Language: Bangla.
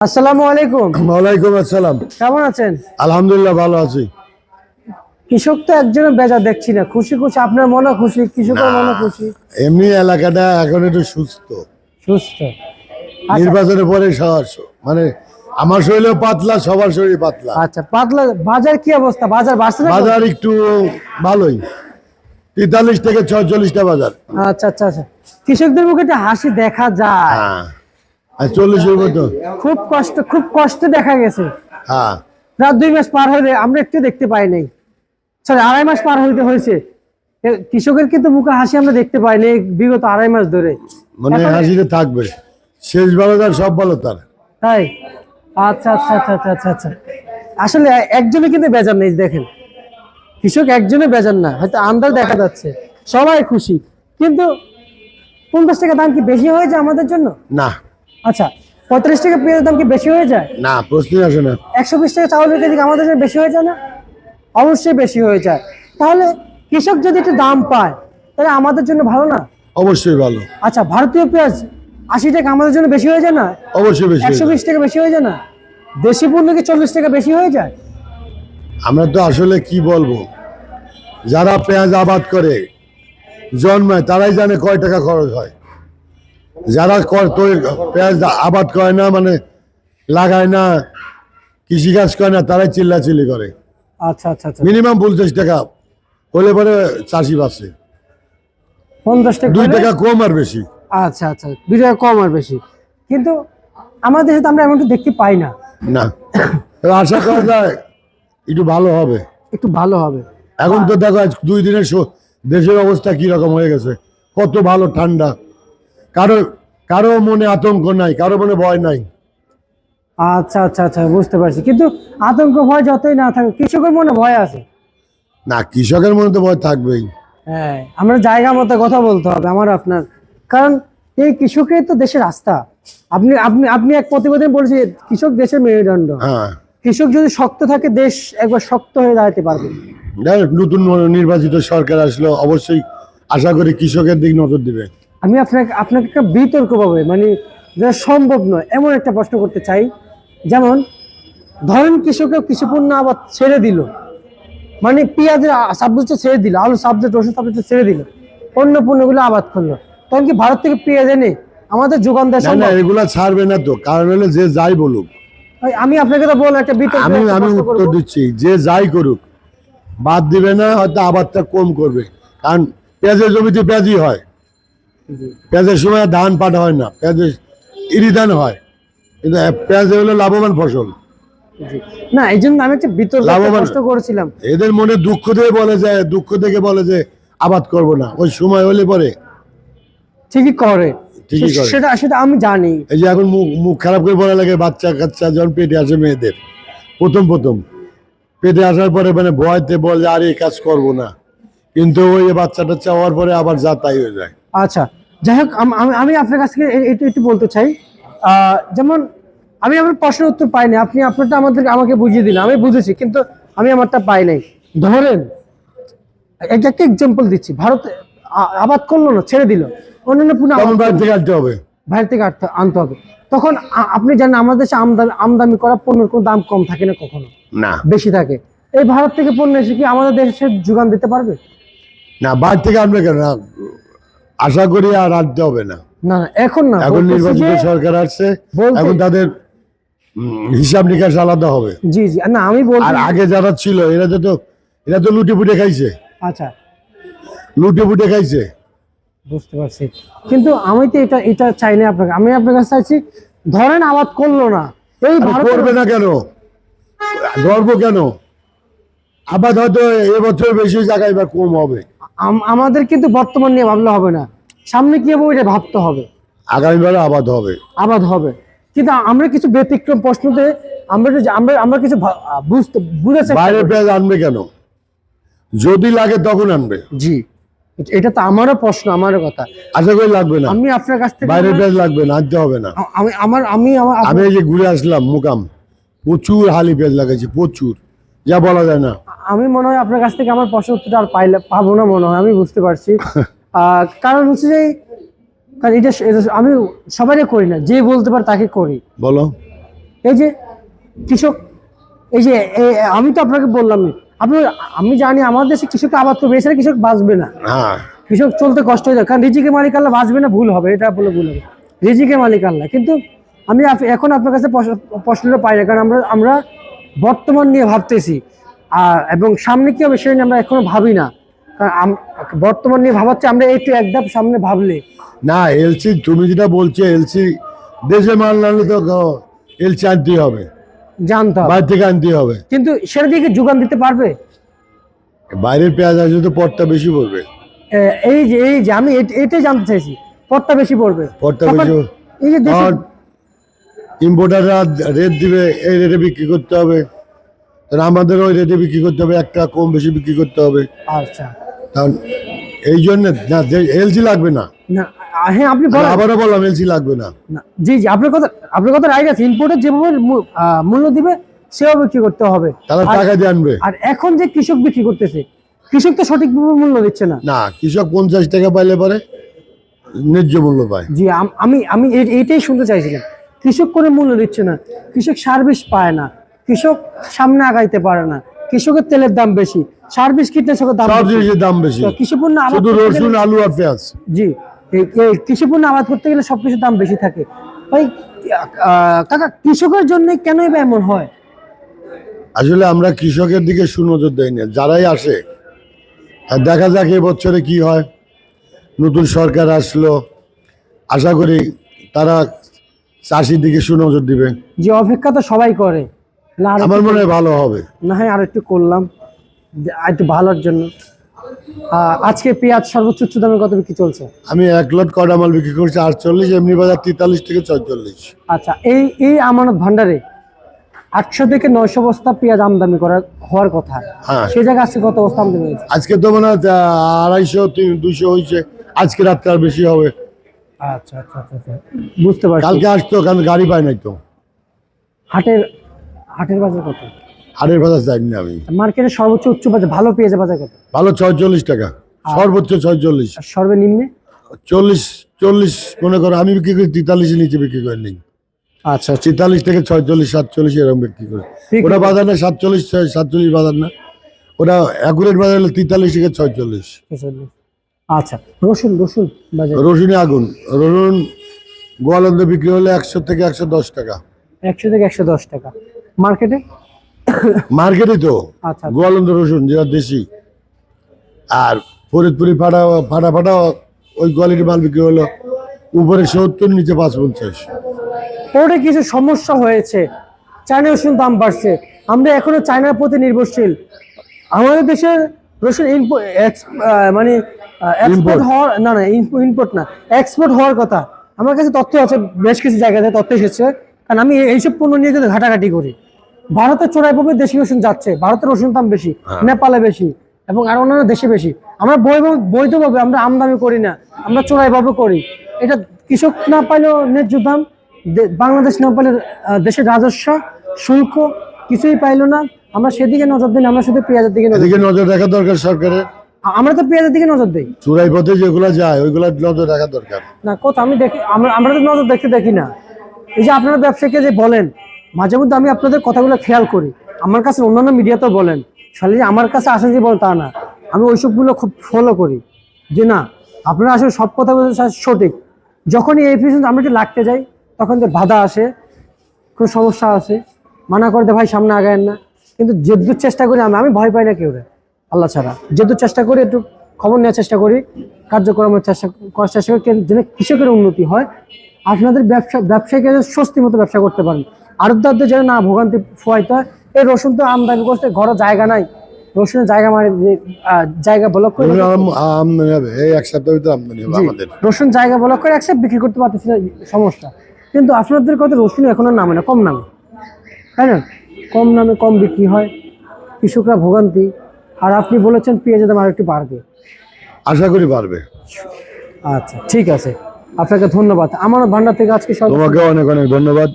আসসালামু আলাইকুম। ওয়ালাইকুম আসসালাম। কেমন আছেন? আলহামদুলিল্লাহ ভালো আছি। কৃষক তো একজনের বেজা দেখছি না। খুশি খুশি আপনার মনে খুশি কৃষকের মনে খুশি। এমনি এলাকাটা এখন একটু সুস্থ। সুস্থ। আচ্ছা। নির্বাচনের পরে মানে আমার শরীরও পাতলা সবার শরীর পাতলা। আচ্ছা পাতলা বাজার কি অবস্থা? বাজার বাড়ছে বাজার একটু ভালোই। তেতাল্লিশ থেকে ছয়চল্লিশটা বাজার। আচ্ছা আচ্ছা আচ্ছা। কৃষকদের মুখে একটা হাসি দেখা যায়। হ্যাঁ। চল্লিশের মতো। খুব কষ্ট খুব কষ্ট দেখা গেছে। হ্যাঁ। রাত দুই মাস পার হলে আমরা একটু দেখতে পাই নাই। সরি আড়াই মাস পার হইতে হয়েছে। কৃষকের কিন্তু মুখে হাসি আমরা দেখতে পাইনি এই বিগত আড়াই মাস ধরে। মানে হাসিতে থাকবে। শেষ ভালো তার সব ভালো তার। তাই? আচ্ছা আচ্ছা আচ্ছা আচ্ছা আচ্ছা আচ্ছা। আসলে একজনে কিন্তু বেজার নেই দেখেন। কৃষক একজনে বেজার না হয়তো আন্দাজ দেখা যাচ্ছে। সবাই খুশি। কিন্তু পঞ্চাশ টাকা দাম কি বেশি হয়েছে আমাদের জন্য? না। আচ্ছা পঁয়ত্রিশ টাকা পেঁয়াজের দাম কি বেশি হয়ে যায়? না প্রশ্নই আসে না। একশো বিশ টাকা চাউলের কেজি আমাদের জন্য বেশি হয়ে যায় না? অবশ্যই বেশি হয়ে যায়। তাহলে কৃষক যদি একটু দাম পায় তাহলে আমাদের জন্য ভালো না? অবশ্যই ভালো। আচ্ছা ভারতীয় পেঁয়াজ আশি টাকা আমাদের জন্য বেশি হয়ে যায় না? অবশ্যই বেশি একশো বিশ টাকা বেশি হয়ে যায় না? দেশি পণ্য কি চল্লিশ টাকা বেশি হয়ে যায়? আমরা তো আসলে কি বলব? যারা পেঁয়াজ আবাদ করে জন্মায় তারাই জানে কয় টাকা খরচ হয়। যারা কর- তৈরি- পেঁয়াজ আবাদ করে না মানে লাগায় না কৃষিকাজ করে না তারাই চিল্লাচিল্লি করে। আচ্ছা আচ্ছা আচ্ছা। মিনিমাম পঞ্চাশ টাকা হলে পরে চাষি বাঁচে। পঞ্চাশ টাকা দুই টাকা কম আর বেশি। আচ্ছা আচ্ছা দুই টাকা কম আর বেশি। কিন্তু আমাদের দেশে তো আমরা এমনটা দেখতে পাই না। না। আশা করা যায় একটু ভালো হবে। একটু ভালো হবে। এখন তো দেখো দুই দিনের দেশের অবস্থা কি রকম হয়ে গেছে। কত ভালো ঠান্ডা। কারও কারও মনে আতঙ্ক নাই কারও মনে ভয় নাই। আচ্ছা আচ্ছা আচ্ছা বুঝতে পারছি। কিন্তু আতঙ্ক ভয় যতই না থাকে কৃষকের মনে ভয় আছে? না কৃষকের মনে তো ভয় থাকবেই। হ্যাঁ আমরা জায়গা মতো কথা বলতে হবে আমার আপনার। কারণ এই কৃষকের তো দেশের আস্থা আপনি আপনি আপনি এক প্রতিবেদন বলেছেন কৃষক দেশের মেরুদণ্ড। হ্যাঁ। কৃষক যদি শক্ত থাকে দেশ একবার শক্ত হয়ে দাঁড়াতে পারবে। নতুন নির্বাচিত সরকার আসলো অবশ্যই আশা করি কৃষকের দিক নজর দিবে। আমি আপনাকে আপনাকে একটা বিতর্ক পাবে মানে যেটা সম্ভব নয় এমন একটা প্রশ্ন করতে চাই। যেমন ধরেন কৃষকের কৃষি পণ্য আবার ছেড়ে দিল। মানে পেঁয়াজের সাবজেক্ট ছেড়ে দিল আলু সাবজেক্ট রসুন সাবজেক্ট ছেড়ে দিল। অন্য পণ্যগুলো আবাদ করল। তখন কি ভারত থেকে পেঁয়াজ এনে আমাদের যোগান দেওয়া না এগুলা ছাড়বে না তো কারণ হলে যে যাই বলুক। আমি আপনাকে তো বললাম একটা বিতর্ক আমি আমি উত্তর দিচ্ছি যে যাই করুক বাদ দিবে না হয়তো আবাদটা কম করবে। কারণ পেঁয়াজের জমিতে পেঁয়াজই হয়। পেঁয়াজের সময় ধান পাটা হয় না পেঁয়াজের ইরি ধান হয়। কিন্তু পেঁয়াজ হলো লাভবান ফসল। না এই জন্য আমি একটা বিতর্ক করেছিলাম। এদের মনে দুঃখ দিয়ে বলে যে দুঃখ থেকে বলে যে আবাদ করব না। ওই সময় হলে পরে। ঠিকই করে। ঠিকই করে। সেটা সেটা আমি জানি। এই যে এখন মুখ মুখ খারাপ করে বলা লাগে বাচ্চা কাচ্চা যখন পেটে আসে মেয়েদের। প্রথম প্রথম। পেটে আসার পরে মানে ভয়তে বলে আর এই কাজ করব না। কিন্তু ওই বাচ্চা টাচ্চা হওয়ার পরে আবার যা তাই হয়ে যায়। আচ্ছা। যাই হোক আম- আপনার কাছ থেকে একটু একটু বলতে চাই। যেমন আমি আমার প্রশ্নের উত্তর পাইনি আপনি আপনারটা আমাদের আমাকে বুঝিয়ে দিলেন। আমি বুঝেছি কিন্তু আমি আমারটা পাই নাই। ধরেন একটা এক্সাম্পল দিচ্ছি। ভারত আবাদ করল না ছেড়ে দিল। অন্যান্য পুনঃ বাইরে থেকে আনতে হবে। বাইরে থেকে আনতে- হবে। তখন আপনি জানেন আমাদের দেশে আমদানি আমদানি করা পণ্যের কোনো দাম কম থাকে না কখনো? না। বেশি থাকে। এই ভারত থেকে পণ্য এসে কি আমাদের দেশে যোগান দিতে পারবে? না বাইরে থেকে আনবে কেন? না, আশা করি আর আনতে হবে না। না এখন না এখন নির্বাচিত সরকার আসছে এখন তাদের হিসাব নিকাশ আলাদা হবে। জি জি না আমি বলছি আর আগে যারা ছিল এরা তো এরা তো লুটে পুটে খাইছে। আচ্ছা। লুটে পুটে খাইছে। বুঝতে পারছি। কিন্তু আমি তো এটা এটা চাই না আপনাকে। আমি আপনার কাছে চাইছি ধরেন আবাদ করল না এই করবে না কেন? গর্ব কেন? আবাদ হয়তো এবছর বেশি জায়গায় বা কম হবে। আমাদের কিন্তু বর্তমান নিয়ে ভাবলে হবে না। সামনে কি হবে এটা ভাবতে হবে। আগামীবারে আবাদ হবে। আবাদ হবে। কিন্তু আমরা কিছু ব্যতিক্রম প্রশ্নতে আমরা আমরা আমরা কিছু বুঝতে বুঝে চেষ্টা বাইরে। পেঁয়াজ আনবে কেন? যদি লাগে তখন আনবে। জি। এটা- তো আমারও প্রশ্ন আমারও কথা। আশা করি লাগবে না। আমি আপনার কাছ থেকে বাইরে পেঁয়াজ লাগবে না আনতে হবে না। আমি আমার আমি আমার আমি এই যে ঘুরে আসলাম মুকাম। প্রচুর হালি পেঁয়াজ লাগাইছি প্রচুর। যা বলা যায় না। আমি মনে হয় আপনার কাছ থেকে আমার প্রশ্ন উত্তরটা আর পাইলে পাবো না মনে হয় আমি বুঝতে পারছি। কারণ হচ্ছে যে কারণ এটা আমি সবারই করি না যে বলতে পারে তাকে করি। বলো। এই যে কৃষক এই যে আমি তো আপনাকে বললাম আপনি আমি জানি আমাদের দেশে কৃষক আবাদ করবে এছাড়া কৃষক বাঁচবে না। কৃষক চলতে কষ্ট হয়ে যায় কারণ রিজিকের মালিক আল্লাহ বাঁচবে না ভুল হবে এটা বলে ভুল হবে। রিজিকের মালিক আল্লাহ। কিন্তু আমি এখন আপনার কাছে প্রশ্নটা পাই না কারণ আমরা আমরা বর্তমান নিয়ে ভাবতেছি। আর এবং সামনে কি হবে সেটা নিয়ে আমরা এখনও ভাবি না। বর্তমান নিয়ে ভাবাচ্ছি আমরা একটু এক ধাপ সামনে ভাবলে। না এলসি তুমি যেটা বলছো এলসি দেশে মাল না তো এলসি আনতেই হবে। জানতে হবে। বাইরে থেকে আনতেই হবে। কিন্তু সেটা দিকে যোগান দিতে পারবে? বাইরের পেঁয়াজ আসলে তো পটটা বেশি পড়বে। এই যে এই যে আমি এট- এটাই জানতে চাইছি পটটা বেশি পড়বে। পটটা বেশি এই যে ইম্পোর্টাররা রেট দিবে এই রেটে বিক্রি করতে হবে। আমাদের ওই রেটে বিক্রি করতে হবে একটা কম বেশি বিক্রি করতে হবে। আচ্ছা। কারণ এই জন্য না এলসি লাগবে না। না হ্যাঁ আপনি আবারও বললাম এলসি লাগবে না। জি জি আপনার কথা আপনার কথা রাইট আছে। ইম্পোর্টের যেভাবে মূল্য দিবে সেভাবে বিক্রি করতে হবে। তারা টাকা দিয়ে আনবে। আর এখন যে কৃষক বিক্রি করতেছে কৃষক তো সঠিকভাবে মূল্য দিচ্ছে না। না কৃষক পঞ্চাশ টাকা পাইলে পরে ন্যায্য মূল্য পায়। জি আম- আমি আমি এ- এইটাই শুনতে চাইছিলাম। কৃষক কোনো মূল্য দিচ্ছে না। কৃষক সার্ভিস পায় না। কৃষক সামনে আগাইতে পারে না। কৃষকের তেলের দাম বেশি সার্ভিস কীটনাশকের দাম সব দাম বেশি। আবাদ শুধু রসুন আলু আর পেঁয়াজ। জি কৃষিপণ্য আবাদ করতে গেলে সবকিছুর দাম বেশি থাকে। ভাই কাকা কৃষকের জন্য কেনই বা এমন হয়? আসলে আমরা কৃষকের দিকে সুনজর দেই না যারাই আসে আর দেখা যাক এবছরে কি হয়। নতুন সরকার আসলো আশা করি তারা চাষির দিকে সুনজর দিবে। যে অপেক্ষা তো সবাই করে। না আমার মনে হয় ভালো হবে। না হয় আর একটু করলাম। একটু ভালোর জন্য। আজকে পেঁয়াজ সর্বোচ্চ উচ্চ দামে কত বিক্রি চলছে? আমি এক লট কটা মাল বিক্রি করছি আটচল্লিশ এমনি বাজার তেতাল্লিশ থেকে ছয়চল্লিশ আচ্ছা এই এই আমানত ভান্ডারে আটশো থেকে নয়শো বস্তা পেঁয়াজ আমদানি করার হওয়ার কথা। হ্যাঁ। সেই জায়গায় আজকে কত বস্তা আমদানি হয়েছে? আজকে তো মনে আড়াইশো তিন দুশো হয়েছে। আজকে রাত্রে আর বেশি হবে। আচ্ছা আচ্ছা আচ্ছা আচ্ছা। বুঝতে পারছি। কালকে আসতো কারণ গাড়ি পাই নাই তো। হাটের হাটের বাজার কত? হাটের বাজার যাইনি না আমি। মার্কেটের সর্বোচ্চ উচ্চ বাজার ভালো পেঁয়াজের বাজার কত? ভালো ছয়চল্লিশ টাকা। সর্বোচ্চ ছয়চল্লিশ। সর্বনিম্নে? চল্লিশ চল্লিশ মনে করো আমি বিক্রি করি তেতাল্লিশের নিচে বিক্রি করে নিই আচ্ছা তেতাল্লিশ থেকে ছয়চল্লিশ সাতচল্লিশ এরকম বিক্রি করি। ওটা বাজার না সাতচল্লিশ সাতচল্লিশ বাজার না। ওটা অ্যাকুরেট বাজার হলো তেতাল্লিশ থেকে ছয়চল্লিশ। আচ্ছা রসুন রসুন রসুনে আগুন। রসুন গোয়ালন্দে বিক্রি হলে একশো থেকে একশো দশ টাকা। একশো থেকে একশো দশ টাকা। মার্কেটে? মার্কেটে তো। আচ্ছা গোয়ালন্দ রসুন যেটা দেশি। আর ফরিদপুরি ফাটা ফাটা ফাটা ওই কোয়ালিটির মাল বিক্রি হলো উপরে সত্তর নিচে পাঁচ পঞ্চাশ ওটা কিছু সমস্যা হয়েছে। চায়না রসুন দাম বাড়ছে। আমরা এখনও চায়নার প্রতি নির্ভরশীল। আমাদের দেশের রসুন মানে এক্সপোর্ট হওয়ার না না ইম্পোর্ট না এক্সপোর্ট হওয়ার কথা। আমার কাছে তথ্য আছে বেশ কিছু জায়গাতে তথ্য এসেছে। কারণ আমি এইসব পণ্য নিয়ে কিন্তু ঘাটাঘাটি করি। ভারতের চোরাই পণ্যে দেশি রসুন যাচ্ছে ভারতের রসুন দাম বেশি হ্যাঁ। নেপালে বেশি এবং আর অন্যান্য দেশে বেশি। আমরা বৈধ বৈধভাবে আমরা আমদানি করি না আমরা চোরাইভাবে করি। এটা কৃষক না পাইলেও ন্যায্য দাম বাংলাদেশ না পাইলে দেশের রাজস্ব শুল্ক কিছুই পাইলো না। আমরা সেদিকে নজর দিই আমরা শুধু পেঁয়াজের দিকে নজর রাখা দরকার সরকারের। আমরা তো পেঁয়াজের দিকে নজর দিই। চুরাই পথে যেগুলো যায় ওইগুলো নজর রাখা দরকার। না কত আমি দেখি আমরা আমরা তো নজর দেখতে দেখি না। এই যে আপনারা ব্যবসাকে যে বলেন মাঝে মধ্যে আমি আপনাদের কথাগুলো খেয়াল করি। আমার কাছে অন্যান্য মিডিয়াতেও বলেন। খালি আমার কাছে আসেন যে বলেন তা না। আমি ওইসবগুলো খুব ফলো করি। যে না, আপনারা আসলে সব কথা সঠিক। যখনই এই পিছনে আমরা একটু লাগতে যাই, তখন যে বাধা আসে, কোনো সমস্যা আছে মানা করতে ভাই, সামনে আগায়েন না। কিন্তু যেদূর চেষ্টা করি আমি আমি ভয় পাই না কেউ আল্লাহ ছাড়া। যেহেতু চেষ্টা করি, একটু খবর নেওয়ার চেষ্টা করি, কার্যক্রমের চেষ্টা করার চেষ্টা করি, যেন কৃষকের উন্নতি হয়। আপনাদের ব্যবসা, ব্যবসায়ীকে স্বস্তি মতো ব্যবসা করতে পারেন। আড়তদারদের যেন না ভোগান্তি ফোয়াইতে হয় এই রসুন তো আমদানি করতে ঘরে জায়গা নাই। রসুনের জায়গা মানে জায়গা ব্লক করে আমদানি হবে এই এক ভিতরে আমদানি হবে আমাদের। রসুন জায়গা ব্লক করে একসাথে বিক্রি করতে পারতেছি না সমস্যা। কিন্তু আপনাদের কত রসুন এখন আর নামে না কম নামে। তাই না? কম নামে কম বিক্রি হয় কৃষকরা ভোগান্তি। আর আপনি বলেছেন পেঁয়াজের দাম আর একটু বাড়বে। আশা করি পারবে আচ্ছা ঠিক আছে। আপনাকে ধন্যবাদ। আমার ভান্ডার থেকে আজকে সব তোমাকে অনেক অনেক ধন্যবাদ।